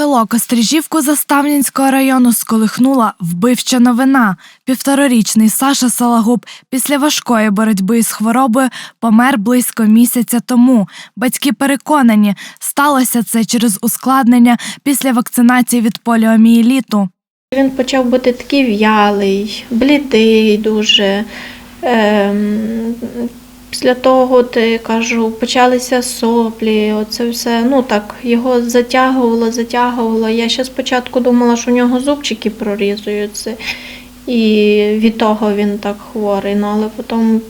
Село Кострижівку Заставнінського району сколихнула вбивча новина. Півторарічний Саша Салагуб після важкої боротьби з хворобою помер близько місяця тому. Батьки переконані, сталося це через ускладнення після вакцинації від поліомієліту. Він почав бути такий в'ялий, блідий дуже. Після того, я кажу, почалися соплі, оце все. Ну так, його затягувало, затягувало. Я ще спочатку думала, що у нього зубчики прорізуються. І від того він так хворий. Ну, але потім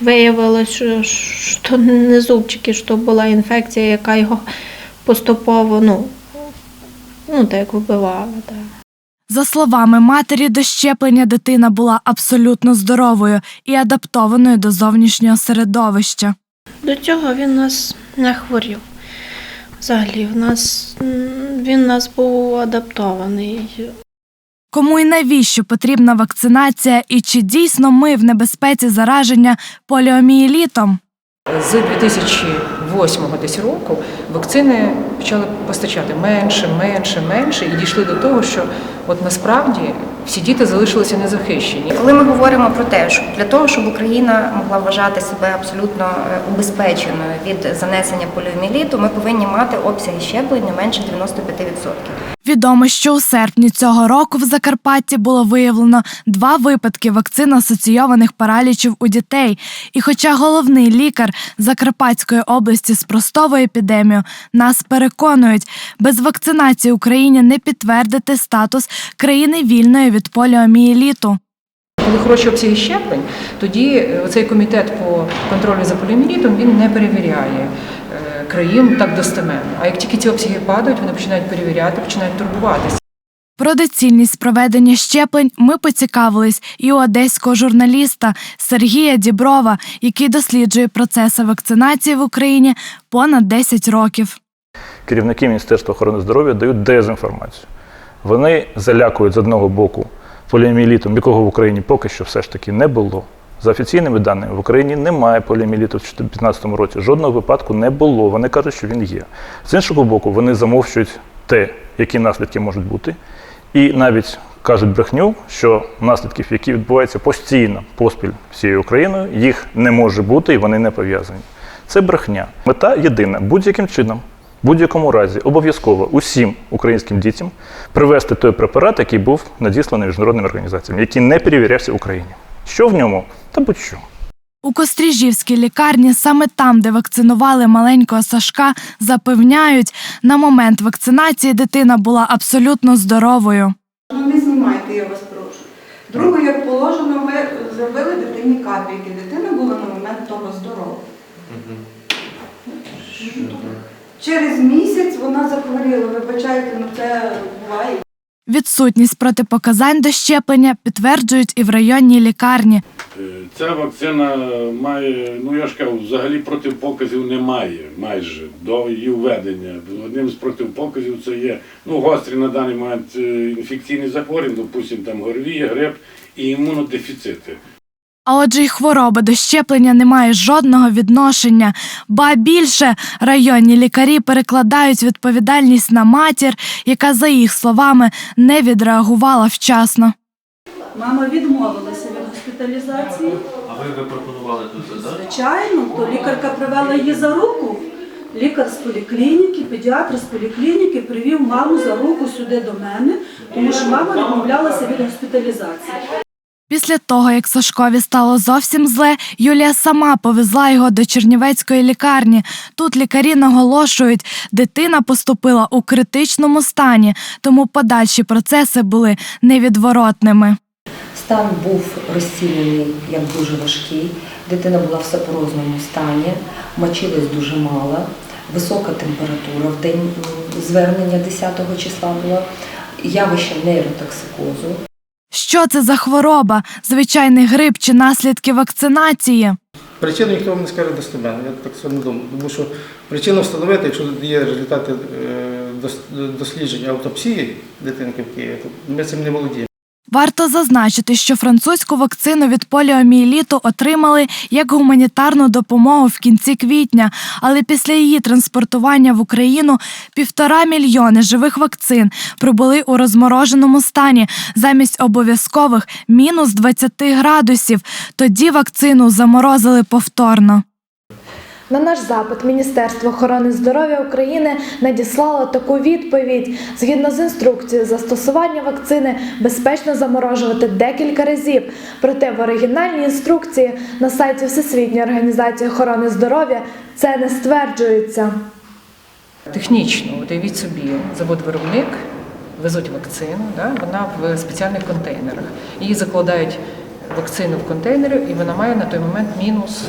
виявилось, що, не зубчики, що була інфекція, яка його поступово, ну, ну так вбивала. Так. За словами матері, до щеплення дитина була абсолютно здоровою і адаптованою до зовнішнього середовища. До цього він нас не хворів. Взагалі, в нас, він нас був адаптований. Кому і навіщо потрібна вакцинація, і чи дійсно ми в небезпеці зараження поліомієлітом? З 2008 десь року вакцини почали постачати менше, менше, менше, і дійшли до того, що от насправді всі діти залишилися незахищені. Коли ми говоримо про те, що для того, щоб Україна могла вважати себе абсолютно е, убезпеченою від занесення поліоміеліту, ми повинні мати обсяги щеплень не менше 95%. Відомо, що у серпні цього року в Закарпатті було виявлено два випадки вакцин асоційованих паралічів у дітей. І хоча головний лікар Закарпатської області спростовує епідемію, нас переконують, без вакцинації Україні не підтвердити статус країни вільної від поліомієліту. Коли хороші обсяги щеплень, тоді е, цей комітет по контролю за поліомієлітом він не перевіряє країн так достеменно. А як тільки ці обсяги падають, вони починають перевіряти, починають турбуватися. Про доцільність проведення щеплень ми поцікавились і у одеського журналіста Сергія Діброва, який досліджує процеси вакцинації в Україні понад 10 років. керівники Міністерства охорони здоров'я дають дезінформацію. Вони залякують з одного боку поліоміелітом, якого в Україні поки що все ж таки не було. За офіційними даними, в Україні немає поліоміеліту в 2015 році. Жодного випадку не було. Вони кажуть, що він є. З іншого боку, вони замовчують те, які наслідки можуть бути, і навіть кажуть брехню, що наслідків, які відбуваються постійно поспіль всією Україною, їх не може бути і вони не пов'язані. Це брехня. Мета єдина будь-яким чином, в будь-якому разі, обов'язково усім українським дітям привести той препарат, який був надісланий міжнародними організаціями, який не перевірявся в Україні. Що в ньому? Та будь-що. У Костріжівській лікарні, саме там, де вакцинували маленького Сашка, запевняють, на момент вакцинації дитина була абсолютно здоровою. Ну не знімайте, я вас прошу. Друге, як положено, ми зробили дитині капельки. Дитина була на момент того здорова. Через місяць вона захворіла. Вибачайте, ну це буває. Відсутність протипоказань до щеплення підтверджують і в районній лікарні. Е, Ця вакцина має, ну я ж кажу, взагалі протипоказів немає майже до її введення. Одним з протипоказів це є ну, гострі на даний момент е, інфекційні захворювання, допустимо, там ГОРВІ, грип і імунодефіцити. А отже, й хвороба до щеплення не має жодного відношення. Ба більше районні лікарі перекладають відповідальність на матір, яка, за їх словами, не відреагувала вчасно. Мама відмовилася від госпіталізації. А ви, ви пропонували тут, так? Звичайно, то лікарка привела її за руку. Лікар з поліклініки, педіатр з поліклініки привів маму за руку сюди до мене, тому що мама відмовлялася від госпіталізації. Після того, як Сашкові стало зовсім зле, Юлія сама повезла його до Чернівецької лікарні. Тут лікарі наголошують, дитина поступила у критичному стані, тому подальші процеси були невідворотними. Стан був розцінений як дуже важкий. Дитина була в сапорозному стані, мочилась дуже мало, висока температура в день звернення 10 числа була, явище нейротоксикозу. Що це за хвороба? Звичайний грип чи наслідки вакцинації? Причину ніхто вам не скаже достеменно, я так само думаю. Тому що причину встановити, якщо є результати дослідження досліджень автопсії дитинки в Києві, то ми цим не володіємо. Варто зазначити, що французьку вакцину від поліомієліту отримали як гуманітарну допомогу в кінці квітня, але після її транспортування в Україну півтора мільйони живих вакцин прибули у розмороженому стані замість обов'язкових мінус 20 градусів. Тоді вакцину заморозили повторно. На наш запит Міністерство охорони здоров'я України надіслало таку відповідь. Згідно з інструкцією, застосування вакцини безпечно заморожувати декілька разів. Проте в оригінальній інструкції на сайті Всесвітньої організації охорони здоров'я це не стверджується. Технічно, уявіть собі, завод-виробник везуть вакцину, да, вона в спеціальних контейнерах. Її закладають вакцину в контейнери, і вона має на той момент мінус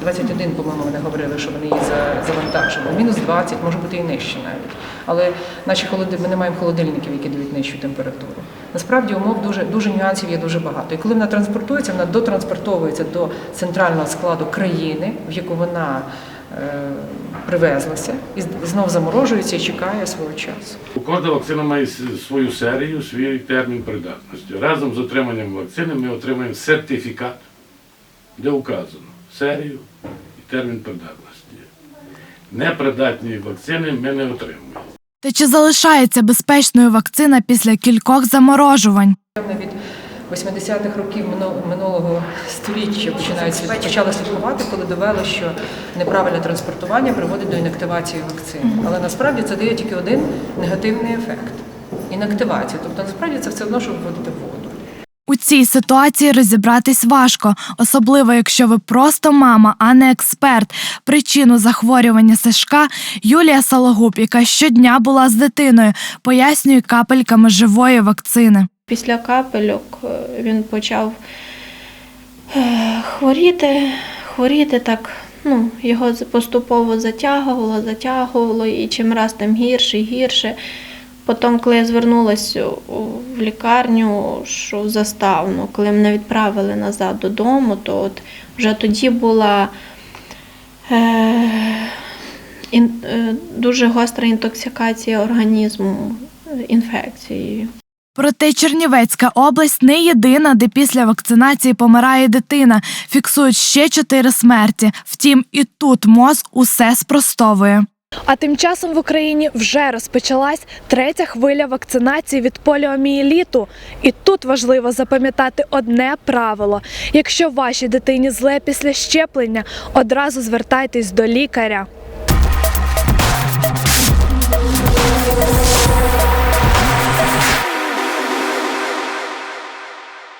21, по-моєму, вони говорили, що вони її завантажили. Мінус 20, може бути і нижче навіть. Але наші холоди... ми не маємо холодильників, які дають нижчу температуру. Насправді умов дуже, дуже нюансів є дуже багато. І коли вона транспортується, вона дотранспортовується до центрального складу країни, в яку вона е, привезлася, і знов заморожується і чекає свого часу. Кожна вакцина має свою серію, свій термін придатності. Разом з отриманням вакцини ми отримаємо сертифікат, де вказано серію і термін придатності. Непридатні вакцини ми не отримуємо. Та чи залишається безпечною вакцина після кількох заморожувань? Від 80-х років минулого- століття починають почали слідкувати, коли довели, що неправильне транспортування приводить до інактивації вакцини. Але насправді це дає тільки один негативний ефект інактивацію. Тобто насправді це все одно, що вводити в воду. У цій ситуації розібратись важко, особливо якщо ви просто мама, а не експерт. Причину захворювання Сашка Юлія Сологуб, яка щодня була з дитиною, пояснює капельками живої вакцини. Після капельок е, він почав е, хворіти, хворіти так. Ну, його поступово затягувало, затягувало, і чим раз тим гірше гірше. Потім, коли я звернулася в лікарню, що в заставну, коли мене відправили назад додому, то от вже тоді була е, ін, е, дуже гостра інтоксикація організму е, інфекцією. Проте Чернівецька область не єдина, де після вакцинації помирає дитина. Фіксують ще чотири смерті. Втім, і тут МОЗ усе спростовує. А тим часом в Україні вже розпочалась третя хвиля вакцинації від поліомієліту. І тут важливо запам'ятати одне правило: якщо вашій дитині зле після щеплення, одразу звертайтесь до лікаря.